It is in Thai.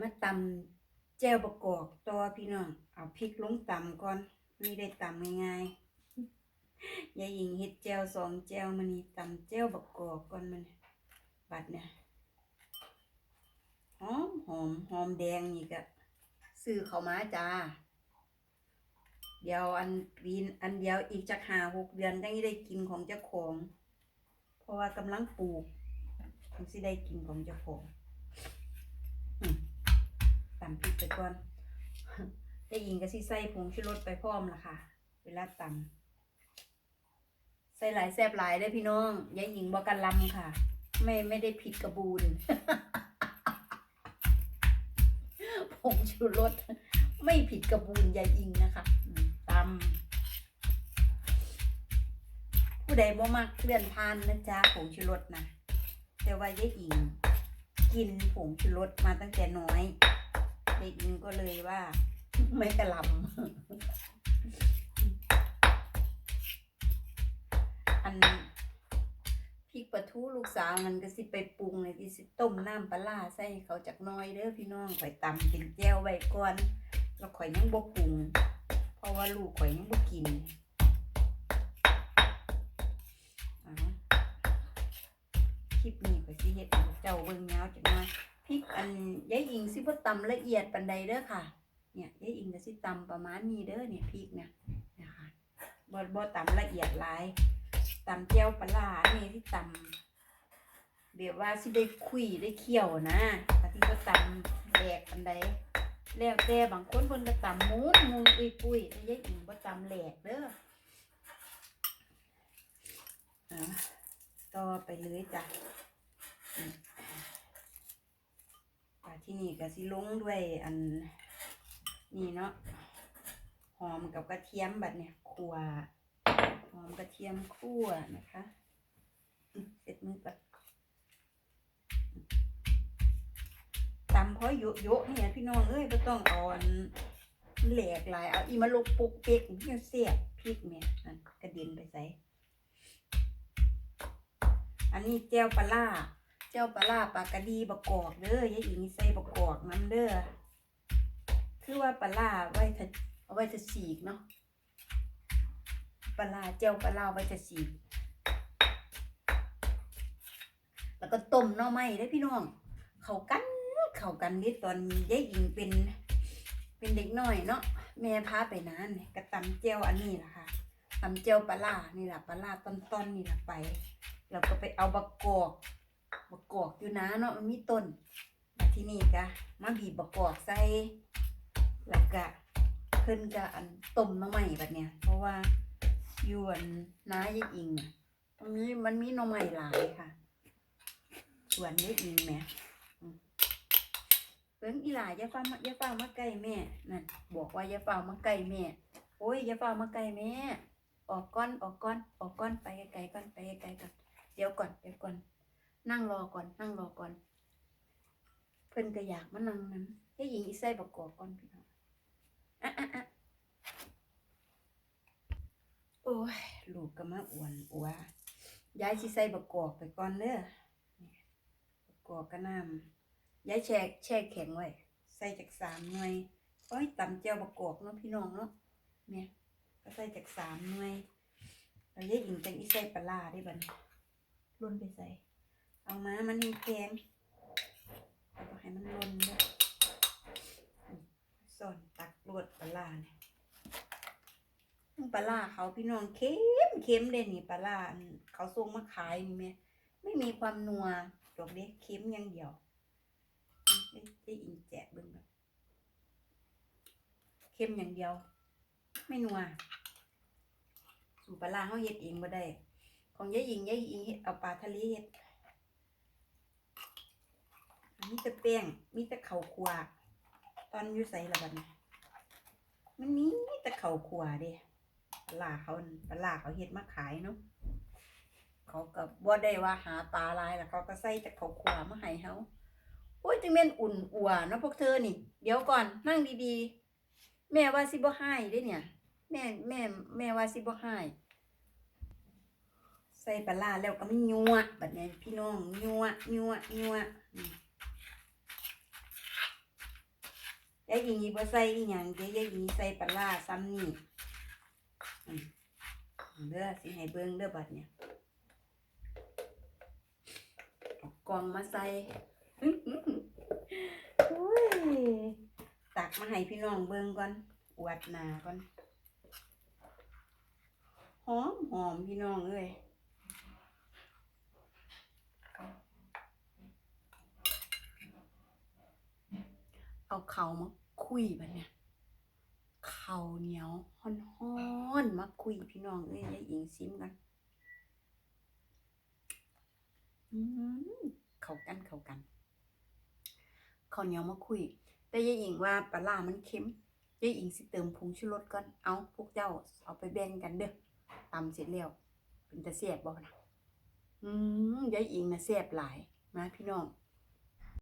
มาตำแจ่วประกอบต่อพี่น้อง เอาพริกลงตำก่อนนี่ได้ตำง่ายๆยายหญิงเฮ็ดแจ่วสองแจ่วมันนี่ตำแจ่วประกอบก่อนมันบัดเนี่ยหอมหอมหอมแดงนี่ก็ซื้อเข้ามาจ้า เดี๋ยวอันปีนอันเดียวอีกจักหาหกเดือนจังได้กินของเจ้าของ เพราะว่ากำลังปลูกจังสิได้กินของเจ้าของ ตำพริกไปก่อนได้ยิงก็สิใส่ผงชูรสไปพร้อมล่ะค่ะ เวลาตำใส่หลายแซบหลายได้พี่น้องยายหญิงบอกกันลำค่ะ ไม่ไม่ได้ผิดกระบูนผงชูรสไม่ผิดกระบูนยายิงนะคะตำผู้ใดบ่มักเลื่อนทานนะจ๊ะผงชูรสนะแต่ว่ายายิงกินผงชูรสมาตั้งแต่น้อย เด็กอิงก็เลยว่า ไม่กระลำอันพริกปลาทูลูกสาวมันก็สิไปปรุงเลยที่สิต้มน้ำปลาใส่เขาจากน้อยเด้อพี่น้องข่อยตำเป็นแก้วไว้ก่อนแล้วข่อยยังบ่ปรุง เพราะว่าลูกข่อยยังบ่กินคลิปนี้ข่อยสิเฮ็ดเจ้าเบิ่งยาวจังว่า พริกอันยายอิงสิบ่ตำละเอียดปานใดเด้อค่ะ เนี่ยยายอิงก็สิตำประมาณนี้เด้อเนี่ยพริกเนี่ยนะคะบ่บ่ตำละเอียดหลายตำแจ่วปลาร้านี่ที่ตำแบบว่าสิได้คุยได้เคี่ยวนะปฏิก็ตำแหลกอันใดแล้วแต่บางคนเพิ่นก็ตำมูนมูนปุยปุ้ยแต่ยายอิงบ่ตำแหลกเด้ออะต่อไปเลยจ้ะ ที่นี่ก็สิลงด้วยอันนี่เนาะหอมกับกระเทียมแบบเนี่ยขั่วหอมกระเทียมคั่วนะคะเสร็จมือก่อนตำเพราะโยโยะเนี่ยพี่น้องเอ้ยไม่ต้องเอาอันแหลกหลายเอาอีมาลกปุกเป๊กเนี่ยเสียบพริกเนี่ยนั่นกระเด็นไปใส่อันนี้แจ่วปลา ร้าแจ่วปลาร้าปลากระดีบะกอกเด้อยายอิงใส่บะกอกน้ำเด้อคือว่าปลาร้าไว้ถ้าเอาไว้จะสีกเนาะปลาร้าเจียวปลาร้าไว้จะสีกแล้วก็ต้มหน่อไม้ได้พี่น้อง เขากันเขากันนี่ตอนยายหญิงเป็น เป็นเด็กน้อยเนาะแม่พาไปนานเนี่ยก็ตำเจียวอันนี้แหละค่ะตำเจียวปลาร้านี่แหละปลาร้าต้นๆนี่แหละไป แล้วก็ไปเอาบักกอก บกกอกอยู่นะเนาะมันมีต้นที่นี่กะมาบีบบกกอกใส่แล้วก็เพิ่นก็อันต้มน้ำใหม่แบบเนี้ยเพราะว่าอยู่อันน้ายายอิงอะมันมีมันมีน้ำใหม่หลายค่ะส่วนยายอิงแม่เพิ่งอีหลาอย่าฟ้ามายาฟ้ามาใกล้แม่นั่นบอกว่ายาฟ้ามาใกล้แม่โอ้ยยาฟ้ามาใกล้แม่ออกก้อนออกก้อนออกก้อนไปไกลๆก่อนไปไกลๆก่อนเดี๋ยวก่อนเดี๋ยวก่อน นั่งรอก่อน นั่งรอก่อน เพิ่นก็อยากมานั่งนั้นยายหญิงอีใส่ประกอบก่อนพี่น้องอะอะอะโอ้ยลูกก็มาอ้วนอัวย้ายสิใส่บะกอกไปก่อนเด้อนี่บะกอกก็น้ำย้ายแช่แช่แข็งไว้ ใส่จากสามหน่วยโอ้ยตำเจียวบะกอกเนาะพี่น้องเนาะเนี่ยก็ใส่จากสามหน่วยแล้วยายหญิงจังอีใส่ปลาได้บัดนี้ล่นไปใส่ เอามามันแข็งๆเอาให้มันลนด้อส่วนตักรวดปลาร้าเนี่ยปลาร้าเขาพี่น้องเค็มเค็มเลยนี่ปลาร้าเขาส่งมาขายนี่แม่ไม่มีความนัวดอกเด็กเค็มอย่างเดียวได้อินแจกเบิ่งแบบเค็มอย่างเดียว ไม่นัวสูปลาร้าเขาเฮ็ดเองบ่ได้ ของยายหญิงยายหญิงเฮ็ดเอาปลาทะเลเฮ็ด อันนี้แต่แป้งมีแต่ข้าวคั่วตอนอยู่ใส่ละบัดนี้มันมีแต่เขาขัวเด้ปลาเขาปลาเขาเฮ็ดมาขายเนาะเขาก็บ่ได้ว่าหาปลาลายแล้วเขาก็ใส่แต่เขาขัวมาให้เฮาโอ้ยจังแม่นอุ่นอัวเนาะพวกเธอนี่ เดี๋ยวก่อนนั่งดีๆ แม่ว่าสิบ่ให้เด้เนี่ย แม่แม่แม่ว่าสิบ่ให้ใส่ปลาร้าแล้วก็มันยัวบัดนี้พี่น้องยัวยัวยัวอืม ยายอิงอีบ่ใส่อีหยังเดี๋ยวยยิงใส่ปลาร้าซ้ำนี่อืมเด้อสิให้เบิ่งเด้อบัดเนี่ยเอากล่องมาใส่อุ้ยตักมาให้พี่น้องเบิ่งก่อนอวดหน้าก่อนหอมหอมพี่น้องเอ้ย เอาเขามาคุยบัดเนี่ยเขาเหนียวฮ้อนๆมาคุยพี่น้องเอ้ยยายอิงซิมกันอืมเขากันเขากันเขาเหนียวมาคุย แต่ยายอิงว่าปลาร้ามันเค็มยายอิงสิเติมผงชูรสก่อนเอาพวกเจ้าเอาไปแบ่งกันเด้อตำเสร็จแล้วเป็นตะเสียบบ่นะอืมยายอิงน่ะแซ่บหลายมาพี่น้อง